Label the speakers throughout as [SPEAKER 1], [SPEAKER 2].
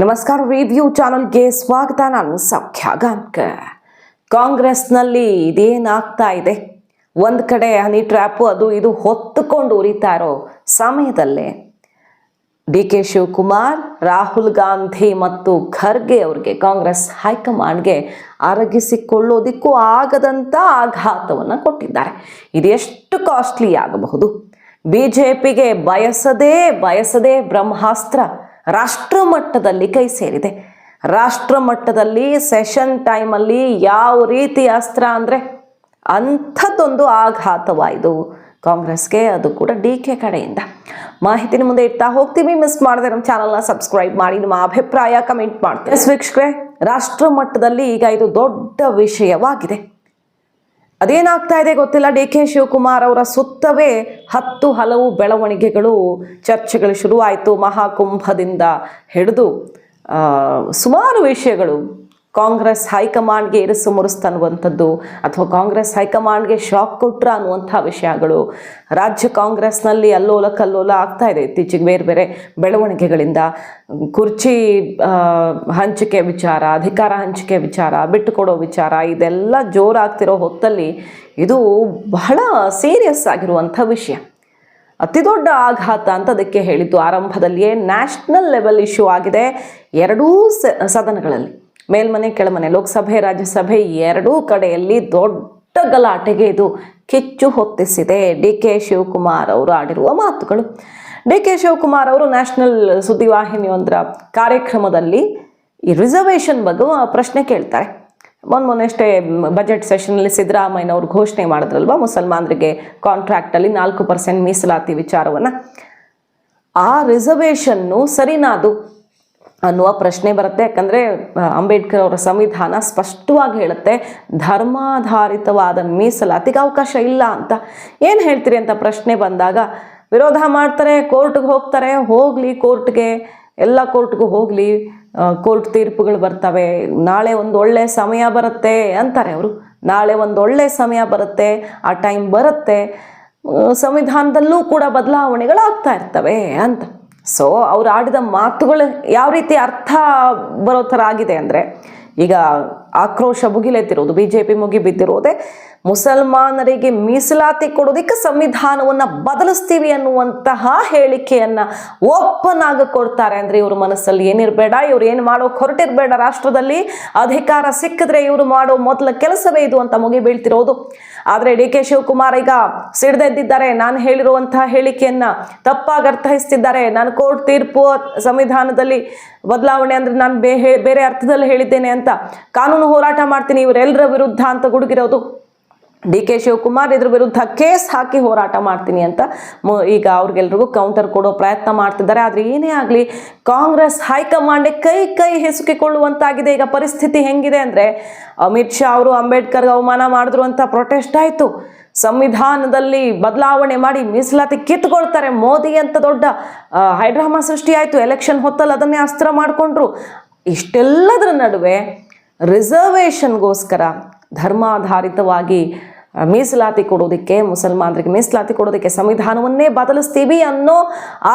[SPEAKER 1] ನಮಸ್ಕಾರ ರಿವ್ಯೂ ಚಾನಲ್ಗೆ ಸ್ವಾಗತ. ನಾನು ಸೌಖ್ಯ ಗಾಂಕ ಕಾಂಗ್ರೆಸ್ನಲ್ಲಿ ಇದೇನಾಗ್ತಾ ಇದೆ? ಒಂದು ಕಡೆ ಹನಿ ಟ್ರ್ಯಾಪು, ಅದು ಇದು ಹೊತ್ತುಕೊಂಡು ಉರಿತಾ ಇರೋ ಸಮಯದಲ್ಲೇ ಡಿ ಕೆ ಶಿವಕುಮಾರ್, ರಾಹುಲ್ ಗಾಂಧಿ ಮತ್ತು ಖರ್ಗೆ ಅವ್ರಿಗೆ ಕಾಂಗ್ರೆಸ್ ಹೈಕಮಾಂಡ್ಗೆ ಅರಗಿಸಿಕೊಳ್ಳೋದಿಕ್ಕೂ ಆಗದಂಥ ಆಘಾತವನ್ನು ಕೊಟ್ಟಿದ್ದಾರೆ. ಇದೆಷ್ಟು ಕಾಸ್ಟ್ಲಿ ಆಗಬಹುದು? ಬಿ ಜೆ ಪಿಗೆ ಬಯಸದೇ ಬಯಸದೇ ಬ್ರಹ್ಮಾಸ್ತ್ರ ರಾಷ್ಟ್ರ ಮಟ್ಟದಲ್ಲಿ ಕೈ ಸೇರಿದೆ. ರಾಷ್ಟ್ರ ಮಟ್ಟದಲ್ಲಿ ಸೆಷನ್ ಟೈಮಲ್ಲಿ ಯಾವ ರೀತಿ ಅಸ್ತ್ರ ಅಂದರೆ ಅಂಥದ್ದೊಂದು ಆಘಾತವಾಯಿತು ಕಾಂಗ್ರೆಸ್ಗೆ, ಅದು ಕೂಡ ಡಿ ಕೆ ಕಡೆಯಿಂದ. ಮಾಹಿತಿನ ಮುಂದೆ ಇಡ್ತಾ ಹೋಗ್ತೀವಿ. ಮಿಸ್ ಮಾಡದೆ ನಮ್ಮ ಚಾನಲ್ನ ಸಬ್ಸ್ಕ್ರೈಬ್ ಮಾಡಿ, ನಿಮ್ಮ ಅಭಿಪ್ರಾಯ ಕಮೆಂಟ್ ಮಾಡ್ತೀವಿ. ವೀಕ್ಷಕರೇ ರಾಷ್ಟ್ರ ಮಟ್ಟದಲ್ಲಿ ಈಗ ಇದು ದೊಡ್ಡ ವಿಷಯವಾಗಿದೆ. ಅದೇನಾಗ್ತಾ ಇದೆ ಗೊತ್ತಿಲ್ಲ. ಡಿ ಕೆ ಶಿವಕುಮಾರ್ ಅವರ ಸುತ್ತವೇ ಹತ್ತು ಹಲವು ಬೆಳವಣಿಗೆಗಳು, ಚರ್ಚೆಗಳು ಶುರುವಾಯಿತು ಮಹಾಕುಂಭದಿಂದ ಹಿಡಿದು ಸುಮಾರು ವಿಷಯಗಳು ಕಾಂಗ್ರೆಸ್ ಹೈಕಮಾಂಡ್ಗೆ ಇರಿಸು ಮುರಿಸ್ತನ್ನುವಂಥದ್ದು ಅಥವಾ ಕಾಂಗ್ರೆಸ್ ಹೈಕಮಾಂಡ್ಗೆ ಶಾಕ್ ಕೊಟ್ರ ಅನ್ನುವಂಥ ವಿಷಯಗಳು ರಾಜ್ಯ ಕಾಂಗ್ರೆಸ್ನಲ್ಲಿ ಅಲ್ಲೋಲ ಕಲ್ಲೋಲ ಆಗ್ತಾ ಇದೆ ಇತ್ತೀಚೆಗೆ ಬೇರೆ ಬೇರೆ ಬೆಳವಣಿಗೆಗಳಿಂದ. ಕುರ್ಚಿ ಹಂಚಿಕೆ ವಿಚಾರ, ಅಧಿಕಾರ ಹಂಚಿಕೆ ವಿಚಾರ, ಬಿಟ್ಟುಕೊಡೋ ವಿಚಾರ, ಇದೆಲ್ಲ ಜೋರಾಗ್ತಿರೋ ಹೊತ್ತಲ್ಲಿ ಇದು ಬಹಳ ಸೀರಿಯಸ್ ಆಗಿರುವಂಥ ವಿಷಯ. ಅತಿ ದೊಡ್ಡ ಆಘಾತ ಅಂತ ಅದಕ್ಕೆ ಹೇಳಿದ್ದು ಆರಂಭದಲ್ಲಿಯೇ ನ್ಯಾಷನಲ್ ಲೆವೆಲ್ ಇಶ್ಯೂ ಆಗಿದೆ ಎರಡೂ ಸದನಗಳಲ್ಲಿ. ಮೇಲ್ಮನೆ, ಕೆಳಮನೆ. ಲೋಕಸಭೆ, ರಾಜ್ಯಸಭೆ ಎರಡೂ ಕಡೆಯಲ್ಲಿ ದೊಡ್ಡ ಗಲಾಟೆಗೆ ಇದು ಕಿಚ್ಚು ಹೊತ್ತಿಸಿದೆ. ಡಿ ಕೆ ಶಿವಕುಮಾರ್ ಅವರು ಆಡಿರುವ ಮಾತುಗಳು. ಡಿ ಕೆ ಶಿವಕುಮಾರ್ ಅವರು ನ್ಯಾಷನಲ್ ಸುದ್ದಿವಾಹಿನಿಯೊಂದರ ಕಾರ್ಯಕ್ರಮದಲ್ಲಿ ಈ ರಿಸರ್ವೇಷನ್ ಬಗ್ಗೆ ಪ್ರಶ್ನೆ ಕೇಳ್ತಾರೆ. ಮೊನ್ನೆ ಮೊನ್ನೆಷ್ಟೇ ಬಜೆಟ್ ಸೆಷನಲ್ಲಿ ಸಿದ್ದರಾಮಯ್ಯನವರು ಘೋಷಣೆ ಮಾಡಿದ್ರಲ್ವ, ಮುಸಲ್ಮಾನರಿಗೆ ಕಾಂಟ್ರಾಕ್ಟಲ್ಲಿ ನಾಲ್ಕು ಪರ್ಸೆಂಟ್ ಮೀಸಲಾತಿ ವಿಚಾರವನ್ನು. ಆ ರಿಸರ್ವೇಷನ್ನು ಸರಿನಾದು ಅನ್ನುವ ಪ್ರಶ್ನೆ ಬರುತ್ತೆ. ಯಾಕಂದರೆ ಅಂಬೇಡ್ಕರ್ ಅವರ ಸಂವಿಧಾನ ಸ್ಪಷ್ಟವಾಗಿ ಹೇಳುತ್ತೆ, ಧರ್ಮಾಧಾರಿತವಾದ ಮೀಸಲಾತಿಗೆ ಅವಕಾಶ ಇಲ್ಲ ಅಂತ. ಏನು ಹೇಳ್ತೀರಿ ಅಂತ ಪ್ರಶ್ನೆ ಬಂದಾಗ, ವಿರೋಧ ಮಾಡ್ತಾರೆ, ಕೋರ್ಟ್ಗೆ ಹೋಗ್ತಾರೆ, ಹೋಗಲಿ ಕೋರ್ಟ್ಗೆ, ಎಲ್ಲ ಕೋರ್ಟ್ಗೂ ಹೋಗಲಿ ಕೋರ್ಟ್ ತೀರ್ಪುಗಳು ಬರ್ತವೆ, ನಾಳೆ ಒಂದು ಒಳ್ಳೆ ಸಮಯ ಬರುತ್ತೆ ಅಂತಾರೆ ಅವರು. ನಾಳೆ ಒಂದು ಒಳ್ಳೆ ಸಮಯ ಬರುತ್ತೆ, ಆ ಟೈಮ್ ಬರುತ್ತೆ ಸಂವಿಧಾನದಲ್ಲೂ ಕೂಡ ಬದಲಾವಣೆಗಳಾಗ್ತಾ ಇರ್ತವೆ ಅಂತ. ಸೊ ಅವ್ರು ಆಡಿದ ಮಾತುಗಳು ಯಾವ ರೀತಿ ಅರ್ಥ ಬರೋ ಥರ ಆಗಿದೆ ಅಂದರೆ ಈಗ ಆಕ್ರೋಶ ಮುಗಿಲೆತ್ತಿರೋದು ಬಿ ಜೆ ಪಿ ಮುಗಿ ಬಿದ್ದಿರೋದೆ ಮುಸಲ್ಮಾನರಿಗೆ ಮೀಸಲಾತಿ ಕೊಡೋದಕ್ಕೆ ಸಂವಿಧಾನವನ್ನು ಬದಲಿಸ್ತೀವಿ ಅನ್ನುವಂತಹ ಹೇಳಿಕೆಯನ್ನು ಓಪನ್ ಆಗಿ ಕೊಡ್ತಾರೆ. ಅಂದರೆ ಇವ್ರ ಮನಸ್ಸಲ್ಲಿ ಏನಿರಬೇಡ ಇವ್ರು ಏನು ಮಾಡೋ ಹೊರಟಿರಬೇಡ ರಾಷ್ಟ್ರದಲ್ಲಿ. ಅಧಿಕಾರ ಸಿಕ್ಕಿದ್ರೆ ಇವರು ಮಾಡೋ ಮೊದಲ ಕೆಲಸವೇ ಇದು ಅಂತ ಮುಗಿ ಬೀಳ್ತಿರೋದು. ಆದರೆ ಡಿ ಕೆ ಶಿವಕುಮಾರ್ ಈಗ ಸಿಡ್ದೆದ್ದಿದ್ದಾರೆ ನಾನು ಹೇಳಿರುವಂತಹ ಹೇಳಿಕೆಯನ್ನ ತಪ್ಪಾಗಿ ಅರ್ಥೈಸ್ತಿದ್ದಾರೆ. ನಾನು ಕೋರ್ಟ್ ತೀರ್ಪು ಸಂವಿಧಾನದಲ್ಲಿ ಬದಲಾವಣೆ ಅಂದ್ರೆ ನಾನು ಬೇರೆ ಅರ್ಥದಲ್ಲಿ ಹೇಳಿದ್ದೇನೆ ಅಂತ ಕಾನೂನು ಹೋರಾಟ ಮಾಡ್ತೀನಿ. ಇವರೆಲ್ಲರ ವಿರುದ್ಧ ಅಂತ ಗುಡುಗಿರೋದು. ಡಿ ಕೆ ಶಿವಕುಮಾರ್ ಇದ್ರ ವಿರುದ್ಧ ಕೇಸ್ ಹಾಕಿ ಹೋರಾಟ ಮಾಡ್ತೀನಿ ಅಂತ ಈಗ ಅವ್ರಿಗೆಲ್ರಿಗೂ ಕೌಂಟರ್ ಕೊಡೋ ಪ್ರಯತ್ನ ಮಾಡ್ತಿದ್ದಾರೆ. ಆದರೆ ಏನೇ ಆಗಲಿ, ಕಾಂಗ್ರೆಸ್ ಹೈಕಮಾಂಡೆ ಕೈ ಕೈ ಹಿಸುಕಿಕೊಳ್ಳುವಂತಾಗಿದೆ. ಈಗ ಪರಿಸ್ಥಿತಿ ಹೆಂಗಿದೆ ಅಂದರೆ, ಅಮಿತ್ ಶಾ ಅವರು ಅಂಬೇಡ್ಕರ್ ಅವಮಾನ ಮಾಡಿದ್ರು ಅಂತ ಪ್ರೊಟೆಸ್ಟ್ ಆಯಿತು. ಸಂವಿಧಾನದಲ್ಲಿ ಬದಲಾವಣೆ ಮಾಡಿ ಮೀಸಲಾತಿ ಕಿತ್ಕೊಳ್ತಾರೆ. ಮೋದಿ ಅಂತ ದೊಡ್ಡ ಹೈಡ್ರಾಮಾ ಸೃಷ್ಟಿ ಆಯಿತು. ಎಲೆಕ್ಷನ್ ಹೊತ್ತಲ್ಲಿ ಅದನ್ನೇ ಅಸ್ತ್ರ ಮಾಡಿಕೊಂಡ್ರು. ಇಷ್ಟೆಲ್ಲದರ ನಡುವೆ ರಿಸರ್ವೇಷನ್ಗೋಸ್ಕರ ಧರ್ಮಾಧಾರಿತವಾಗಿ ಮೀಸಲಾತಿ ಕೊಡೋದಕ್ಕೆ ಮುಸಲ್ಮಾನರಿಗೆ ಮೀಸಲಾತಿ ಕೊಡೋದಕ್ಕೆ ಸಂವಿಧಾನವನ್ನೇ ಬದಲಿಸ್ತೀವಿ ಅನ್ನೋ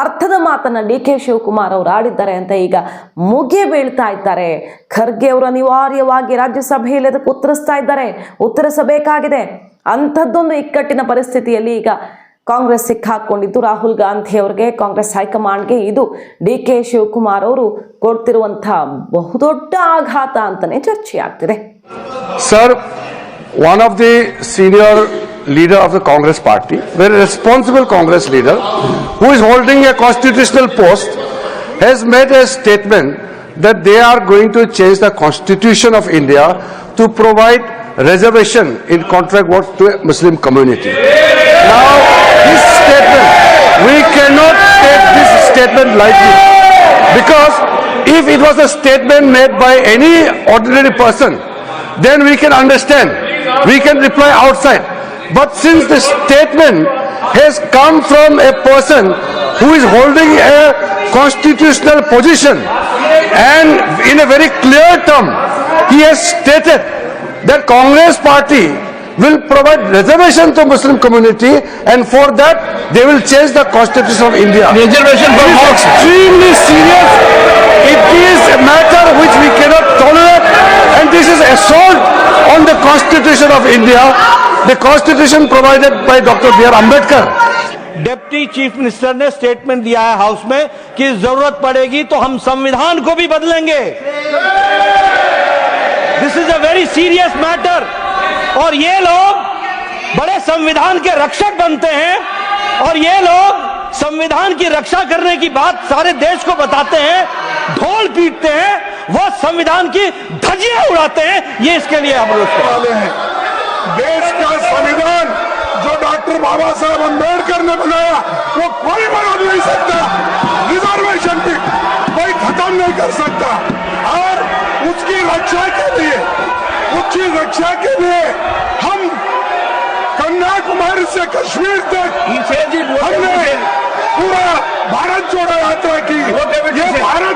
[SPEAKER 1] ಅರ್ಥದ ಮಾತನ್ನ ಡಿ ಕೆ ಶಿವಕುಮಾರ್ ಅವರು ಆಡಿದ್ದಾರೆ ಅಂತ ಈಗ ಮುಗಿ ಬೀಳ್ತಾ ಇದ್ದಾರೆ. ಖರ್ಗೆ ಅವರು ಅನಿವಾರ್ಯವಾಗಿ ರಾಜ್ಯಸಭೆಯಲ್ಲಿ ಅದಕ್ಕೆ ಉತ್ತರಿಸ್ತಾ ಇದ್ದಾರೆ. ಉತ್ತರಿಸಬೇಕಾಗಿದೆ. ಅಂಥದ್ದೊಂದು ಇಕ್ಕಟ್ಟಿನ ಪರಿಸ್ಥಿತಿಯಲ್ಲಿ ಈಗ ಕಾಂಗ್ರೆಸ್ ಸಿಕ್ಕಾಕೊಂಡಿದ್ದು ರಾಹುಲ್ ಗಾಂಧಿ ಅವರಿಗೆ ಕಾಂಗ್ರೆಸ್ ಹೈಕಮಾಂಡ್ಗೆ ಇದು ಡಿ ಕೆ ಶಿವಕುಮಾರ್ ಅವರು ಕೊಡ್ತಿರುವಂಥ ಬಹುದೊಡ್ಡ ಆಘಾತ ಅಂತಲೇ ಚರ್ಚೆ ಆಗ್ತಿದೆ
[SPEAKER 2] Sir, one of the senior leader of the Congress party, very responsible Congress leader, who is holding a constitutional post, has made a statement that they are going to change the constitution of India to provide reservation in contract work to a Muslim community. Now, this statement, we cannot take this statement lightly. Because if it was a statement made by any ordinary person, then we can understand. We can reply outside. But since the statement has come from a person who is holding a constitutional position and in a very clear term, he has stated that Congress party will provide reservation to Muslim community and for that they will change the constitution of India.
[SPEAKER 3] Reservation for
[SPEAKER 2] It is extremely serious It is a matter which we cannot tolerate and this is assault on the constitution of India, the constitution provided by Dr. B.R. Ambedkar.
[SPEAKER 3] Deputy chief minister ने statement दिया है house में कि ज़रूरत पड़ेगी तो हम संविधान को भी बदलेंगे this is a very serious matter और ये लोग बड़े संविधान के रक्षक बनते हैं और ये लोग संविधान की रक्षा करने की बात सारे देश को बताते हैं ढोल पीटते हैं वो संविधान की धजिया उड़ाते हैं। ये इसके लिए हम लोग
[SPEAKER 4] वाले हैं। देश का संविधान जो डॉक्टर बाबा साहब अंबेडकर ने बनाया वो कोई बना नहीं सकता। रिजर्वेशन भी कोई खत्म नहीं कर सकता। और उसकी रक्षा के लिए उसकी रक्षा के लिए हम कन्याकुमारी से कश्मीर तक हमने पूरा भारत जोड़ो यात्रा की। ये Bharat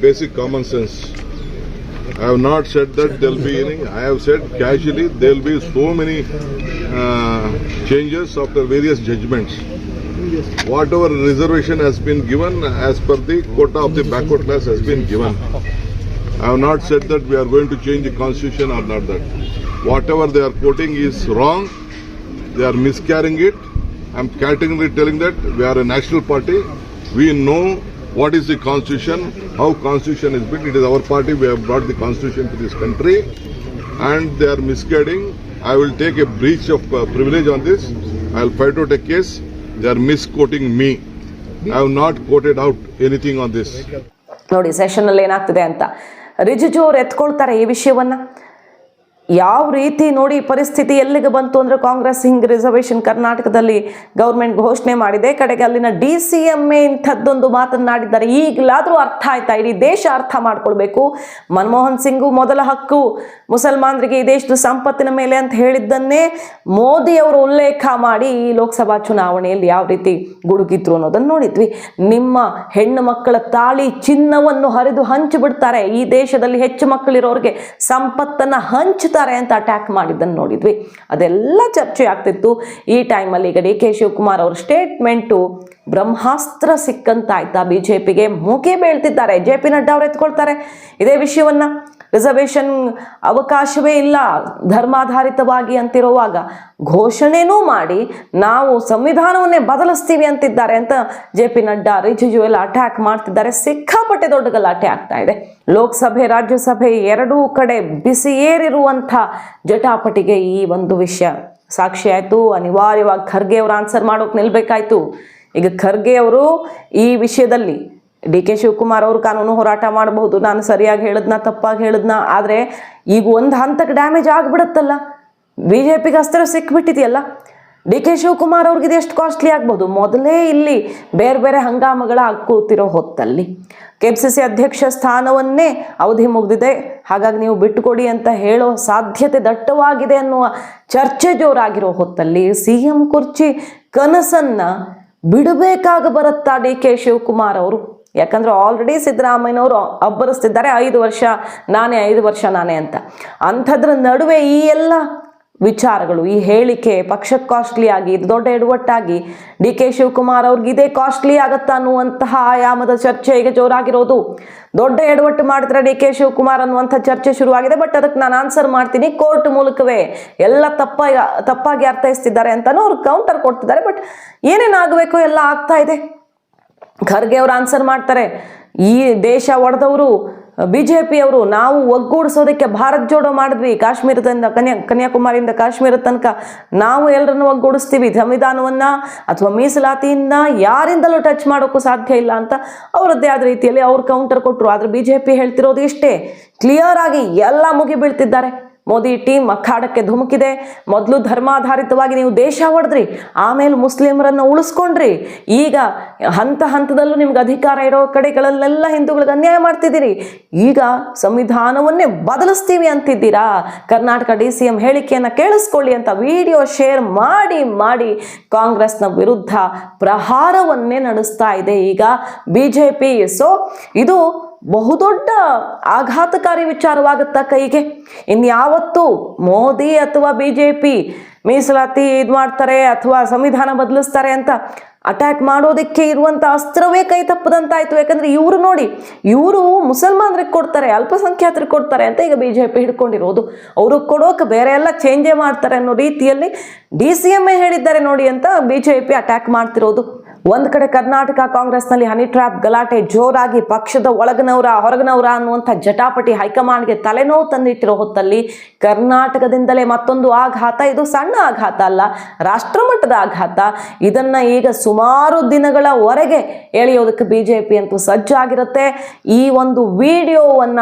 [SPEAKER 5] basic common sense. I have not said that there'll be any. I have said casually there'll be so many uh, changes after various judgments. Whatever reservation has been given as per the quota of the backward class has been given. I have not said that we are going to change the constitution or not that. Whatever they are quoting is wrong. They are miscarrying it. I'm categorically telling that we are a national party. We know what is the constitution, how constitution is built. It is our party. We have brought the constitution to this country, and they are misguiding. I will take a breach of uh, privilege on this. I will fight out a case. They are misquoting me. I have not quoted out anything on this.
[SPEAKER 1] ನೋಡಿ session ಅಲ್ಲಿ ಏನಾಗ್ತಿದೆ ಅಂತ ರಿಜಿಜು ಅವ್ರು ಎತ್ಕೊಳ್ತಾರೆ ಈ ವಿಷಯವನ್ನ ಯಾವ ರೀತಿ ನೋಡಿ ಪರಿಸ್ಥಿತಿ ಎಲ್ಲಿಗೆ ಬಂತು ಅಂದ್ರೆ ಕಾಂಗ್ರೆಸ್ ಹಿಂಗ್ ರಿಸರ್ವೇಷನ್ ಕರ್ನಾಟಕದಲ್ಲಿ ಗೌರ್ಮೆಂಟ್ ಘೋಷಣೆ ಮಾಡಿದೆ. ಕಡೆಗೆ ಅಲ್ಲಿನ ಡಿ ಸಿ ಎಂ ಎ ಇಂಥದ್ದೊಂದು ಮಾತನ್ನಾಡಿದ್ದಾರೆ. ಈಗಲಾದರೂ ಅರ್ಥ ಆಯ್ತಾ? ಇಡೀ ದೇಶ ಅರ್ಥ ಮಾಡ್ಕೊಳ್ಬೇಕು. ಮನಮೋಹನ್ ಸಿಂಗು ಮೊದಲ ಹಕ್ಕು. ಮುಸಲ್ಮಾನರಿಗೆ ಈ ದೇಶದ ಸಂಪತ್ತಿನ ಮೇಲೆ ಅಂತ ಹೇಳಿದ್ದನ್ನೇ ಮೋದಿ ಅವರು ಉಲ್ಲೇಖ ಮಾಡಿ ಈ ಲೋಕಸಭಾ ಚುನಾವಣೆಯಲ್ಲಿ ಯಾವ ರೀತಿ ಗುಡುಗಿದ್ರು ಅನ್ನೋದನ್ನು ನೋಡಿದ್ವಿ. ನಿಮ್ಮ ಹೆಣ್ಣು ಮಕ್ಕಳ ತಾಳಿ ಚಿನ್ನವನ್ನು ಹರಿದು ಹಂಚಿ ಬಿಡ್ತಾರೆ. ಈ ದೇಶದಲ್ಲಿ ಹೆಚ್ಚು ಮಕ್ಕಳಿರೋರಿಗೆ ಸಂಪತ್ತನ್ನ ಹಂಚ್ತಾರೆ ಅಂತ ಅಟ್ಯಾಕ್ ಮಾಡಿದ್ದನ್ನು ನೋಡಿದ್ವಿ. ಅದೆಲ್ಲ ಚರ್ಚೆ ಆಗ್ತಿತ್ತು. ಈ ಟೈಮಲ್ಲಿ ಈಗ ಡಿ ಕೆ ಶಿವಕುಮಾರ್ ಅವ್ರ ಸ್ಟೇಟ್ಮೆಂಟು ಬ್ರಹ್ಮಾಸ್ತ್ರ ಸಿಕ್ಕಂತಾಯ್ತಾ? ಬಿ ಜೆ ಪಿಗೆ ಮೂಕೆ ಬೀಳ್ತಿದ್ದಾರೆ. ಜೆ ಪಿ ನಡ್ಡಾ ಅವ್ರು ಎತ್ಕೊಳ್ತಾರೆ. ಇದೇ ವಿಷಯವನ್ನ ರಿಸರ್ವೇಶನ್ ಅವಕಾಶವೇ ಇಲ್ಲ, ಧರ್ಮಾಧಾರಿತವಾಗಿ ಅಂತಿರುವಾಗ ಘೋಷಣೆನೂ ಮಾಡಿ ನಾವು ಸಂವಿಧಾನವನ್ನೇ ಬದಲಿಸ್ತೀವಿ ಅಂತಿದ್ದಾರೆ ಅಂತ ಜೆ ಪಿ ನಡ್ಡಾ ರಿಜಿಜು ಎಲ್ಲ ಅಟ್ಯಾಕ್ ಮಾಡ್ತಿದ್ದಾರೆ. ಸಿಕ್ಕಾಪಟ್ಟೆ ದೊಡ್ಡ ಗಲಾಟೆ ಆಗ್ತಾ ಇದೆ. ಲೋಕಸಭೆ, ರಾಜ್ಯಸಭೆ ಎರಡೂ ಕಡೆ ಬಿಸಿ ಏರಿರುವಂಥ ಜಟಾಪಟಿಗೆ ಈ ಒಂದು ವಿಷಯ. ಸಾಕ್ಷಿ ಆಯಿತು. ಅನಿವಾರ್ಯವಾಗಿ ಖರ್ಗೆ ಅವರು ಆನ್ಸರ್ ಮಾಡೋಕೆ ನಿಲ್ಬೇಕಾಯ್ತು. ಈಗ ಖರ್ಗೆ ಅವರು ಈ ವಿಷಯದಲ್ಲಿ ಡಿ ಕೆ ಶಿವಕುಮಾರ್ ಅವರು ಕಾನೂನು ಹೋರಾಟ ಮಾಡಬಹುದು. ನಾನು ಸರಿಯಾಗಿ ಹೇಳಿದ್ನ, ತಪ್ಪಾಗಿ ಹೇಳಿದ್ನ, ಆದರೆ ಈಗ ಒಂದು ಹಂತಕ್ಕೆ ಡ್ಯಾಮೇಜ್ ಆಗಿಬಿಡುತ್ತಲ್ಲ. ಬಿ ಜೆ ಪಿಗೆ ಅಸ್ತ್ರ ಸಿಕ್ಬಿಟ್ಟಿದೆಯಲ್ಲ. ಡಿ ಕೆ ಶಿವಕುಮಾರ್ ಅವ್ರಿಗೆ ಎಷ್ಟು ಕಾಸ್ಟ್ಲಿ ಆಗ್ಬೋದು ಮೊದಲೇ ಇಲ್ಲಿ ಬೇರೆ ಬೇರೆ ಹಂಗಾಮಗಳ ಕೂತಿರೋ ಹೊತ್ತಲ್ಲಿ. ಕೆ ಸಿ ಸಿ ಅಧ್ಯಕ್ಷ ಸ್ಥಾನವನ್ನೇ ಅವಧಿ ಮುಗಿದಿದೆ. ಹಾಗಾಗಿ ನೀವು ಬಿಟ್ಟುಕೊಡಿ ಅಂತ ಹೇಳೋ ಸಾಧ್ಯತೆ ದಟ್ಟವಾಗಿದೆ ಅನ್ನುವ ಚರ್ಚೆ ಜೋರಾಗಿರೋ ಹೊತ್ತಲ್ಲಿ ಸಿ ಎಂ ಕುರ್ಚಿ ಕನಸನ್ನ ಬಿಡಬೇಕಾಗ ಬರುತ್ತಾ ಡಿ ಕೆ ಶಿವಕುಮಾರ್ ಅವರು? ಯಾಕಂದ್ರೆ ಆಲ್ರೆಡಿ ಸಿದ್ದರಾಮಯ್ಯನವರು ಅಬ್ಬರಿಸ್ತಿದ್ದಾರೆ, ಐದು ವರ್ಷ ನಾನೇ, ಐದು ವರ್ಷ ನಾನೇ ಅಂತ. ಅಂಥದ್ರ ನಡುವೆ ಈ ಎಲ್ಲ ವಿಚಾರಗಳು, ಈ ಹೇಳಿಕೆ ಪಕ್ಷಕ್ಕೆ ಕಾಸ್ಟ್ಲಿ ಆಗಿ ಇದು ದೊಡ್ಡ ಎಡವಟ್ಟಾಗಿ ಡಿ ಕೆ ಶಿವಕುಮಾರ್ ಅವ್ರಿಗೆ ಇದೇ ಕಾಸ್ಟ್ಲಿ ಆಗತ್ತಾ ಅನ್ನುವಂತಹ ಆಯಾಮದ ಚರ್ಚೆ ಈಗ ಜೋರಾಗಿರೋದು. ದೊಡ್ಡ ಎಡವಟ್ಟು ಮಾಡಿದ್ರೆ ಡಿ ಕೆ ಶಿವಕುಮಾರ್ ಅನ್ನುವಂಥ ಚರ್ಚೆ ಶುರುವಾಗಿದೆ ಬಟ್ ಅದಕ್ಕೆ ನಾನು ಆನ್ಸರ್ ಮಾಡ್ತೀನಿ ಕೋರ್ಟ್ ಮೂಲಕವೇ. ಎಲ್ಲ ತಪ್ಪ, ತಪ್ಪಾಗಿ ಅರ್ಥೈಸ್ತಿದ್ದಾರೆ ಅಂತಲೂ ಅವ್ರು ಕೌಂಟರ್ ಕೊಡ್ತಿದ್ದಾರೆ ಬಟ್ ಏನೇನಾಗಬೇಕು ಎಲ್ಲ ಆಗ್ತಾ ಇದೆ. ಖರ್ಗೆ ಅವ್ರು ಆನ್ಸರ್ ಮಾಡ್ತಾರೆ, ಈ ದೇಶ ಒಡೆದವರು ಬಿ ಜೆ ಪಿಯವರು ನಾವು ಒಗ್ಗೂಡಿಸೋದಕ್ಕೆ ಭಾರತ್ ಜೋಡೋ ಮಾಡಿದ್ವಿ, ಕಾಶ್ಮೀರದಿಂದ ಕನ್ಯಾ, ಕನ್ಯಾಕುಮಾರಿಯಿಂದ ಕಾಶ್ಮೀರ ತನಕ. ನಾವು ಎಲ್ಲರನ್ನು ಒಗ್ಗೂಡಿಸ್ತೀವಿ, ಸಂವಿಧಾನವನ್ನ ಅಥವಾ ಮೀಸಲಾತಿಯಿಂದ ಯಾರಿಂದಲೂ ಟಚ್ ಮಾಡೋಕ್ಕೂ ಸಾಧ್ಯ ಇಲ್ಲ ಅಂತ ಅವರದ್ದೇ ಆದ ರೀತಿಯಲ್ಲಿ ಅವ್ರು ಕೌಂಟರ್. ಕೊಟ್ಟರು ಆದರೆ ಬಿ ಜೆ ಪಿ ಹೇಳ್ತಿರೋದು ಇಷ್ಟೇ ಕ್ಲಿಯರ್ ಆಗಿ ಎಲ್ಲ ಮುಗಿ ಬೀಳ್ತಿದ್ದಾರೆ ಮೋದಿ ಟೀಮ್ ಅಖಾಡಕ್ಕೆ ಧುಮುಕಿದೆ. ಮೊದಲು ಧರ್ಮಾಧಾರಿತವಾಗಿ ನೀವು ದೇಶ ಹೊಡೆದ್ರಿ, ಆಮೇಲೆ ಮುಸ್ಲಿಮರನ್ನು ಉಳಿಸ್ಕೊಂಡ್ರಿ. ಈಗ ಹಂತ ಹಂತದಲ್ಲೂ ನಿಮ್ಗೆ ಅಧಿಕಾರ ಇರೋ ಕಡೆಗಳಲ್ಲೆಲ್ಲ ಹಿಂದೂಗಳಿಗೆ ಅನ್ಯಾಯ ಮಾಡ್ತಿದ್ದೀರಿ. ಈಗ ಸಂವಿಧಾನವನ್ನೇ ಬದಲಿಸ್ತೀವಿ ಅಂತಿದ್ದೀರಾ? ಕರ್ನಾಟಕ ಡಿ ಸಿ ಎಂ ಹೇಳಿಕೆಯನ್ನು ಕೇಳಿಸ್ಕೊಳ್ಳಿ ಅಂತ ವಿಡಿಯೋ ಶೇರ್ ಮಾಡಿ ಮಾಡಿ ಕಾಂಗ್ರೆಸ್ನ ವಿರುದ್ಧ ಪ್ರಹಾರವನ್ನೇ ನಡೆಸ್ತಾ ಇದೆ ಈಗ. ಬಿ ಸೊ ಇದು ಬಹುದೊಡ್ಡ ಆಘಾತಕಾರಿ ವಿಚಾರವಾಗುತ್ತಾ ಕೈಗೆ? ಇನ್ಯಾವತ್ತು ಮೋದಿ ಅಥವಾ ಬಿ ಜೆ ಪಿ ಮೀಸಲಾತಿ ಇದು ಮಾಡ್ತಾರೆ ಅಥವಾ ಸಂವಿಧಾನ ಬದಲಿಸ್ತಾರೆ ಅಂತ ಅಟ್ಯಾಕ್ ಮಾಡೋದಕ್ಕೆ ಇರುವಂಥ ಅಸ್ತ್ರವೇ ಕೈ ತಪ್ಪದಂತಾಯಿತು. ಯಾಕಂದ್ರೆ ಇವರು ನೋಡಿ, ಇವರು ಮುಸಲ್ಮಾನರಿಗೆ ಕೊಡ್ತಾರೆ, ಅಲ್ಪಸಂಖ್ಯಾತರಿಗೆ ಕೊಡ್ತಾರೆ ಅಂತ ಈಗ ಬಿ ಜೆ ಪಿ ಹಿಡ್ಕೊಂಡಿರೋದು. ಅವರು ಕೊಡೋಕೆ ಬೇರೆ ಎಲ್ಲ ಚೇಂಜೇ ಮಾಡ್ತಾರೆ ಅನ್ನೋ ರೀತಿಯಲ್ಲಿ ಡಿ ಸಿ ಎಂ ಎ ಹೇಳಿದ್ದಾರೆ ನೋಡಿ ಅಂತ ಬಿ ಜೆ ಪಿ ಅಟ್ಯಾಕ್ ಮಾಡ್ತಿರೋದು. ಒಂದ್ ಕಡೆ ಕರ್ನಾಟಕ ಕಾಂಗ್ರೆಸ್ನಲ್ಲಿ ಹನಿ ಟ್ರ್ಯಾಪ್ ಗಲಾಟೆ ಜೋರಾಗಿ ಪಕ್ಷದ ಒಳಗನವರ ಹೊರಗನವರ ಅನ್ನುವಂಥ ಜಟಾಪಟಿ ಹೈಕಮಾಂಡ್ಗೆ ತಲೆನೋವು ತಂದಿಟ್ಟಿರೋ ಹೊತ್ತಲ್ಲಿ ಕರ್ನಾಟಕದಿಂದಲೇ ಮತ್ತೊಂದು ಆಘಾತ. ಇದು ಸಣ್ಣ ಆಘಾತ ಅಲ್ಲ, ರಾಷ್ಟ್ರಮಟ್ಟದ ಆಘಾತ. ಇದನ್ನ ಈಗ ಸುಮಾರು ದಿನಗಳವರೆಗೆ ಎಳೆಯೋದಕ್ಕೆ ಬಿ ಜೆ ಅಂತೂ ಸಜ್ಜಾಗಿರುತ್ತೆ. ಈ ಒಂದು ವಿಡಿಯೋವನ್ನ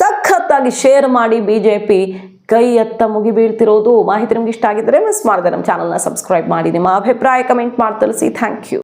[SPEAKER 1] ಸಖತ್ತಾಗಿ ಶೇರ್ ಮಾಡಿ ಬಿ ಜೆ ಪಿ ಕೈ ಎತ್ತ ಮುಗಿ ಬೀಳ್ತಿರೋದು. ಮಾಹಿತಿ ನಿಮ್ಗೆ ಇಷ್ಟ ಆಗಿದ್ರೆ ಮಿಸ್ ಮಾಡಿದೆ ನಮ್ಮ ಚಾನಲ್ನ ಸಬ್ಸ್ಕ್ರೈಬ್ ಮಾಡಿ. ನಿಮ್ಮ ಅಭಿಪ್ರಾಯ ಕಮೆಂಟ್ ಮಾಡಿ ತಿಳಿಸಿ ಥ್ಯಾಂಕ್ ಯು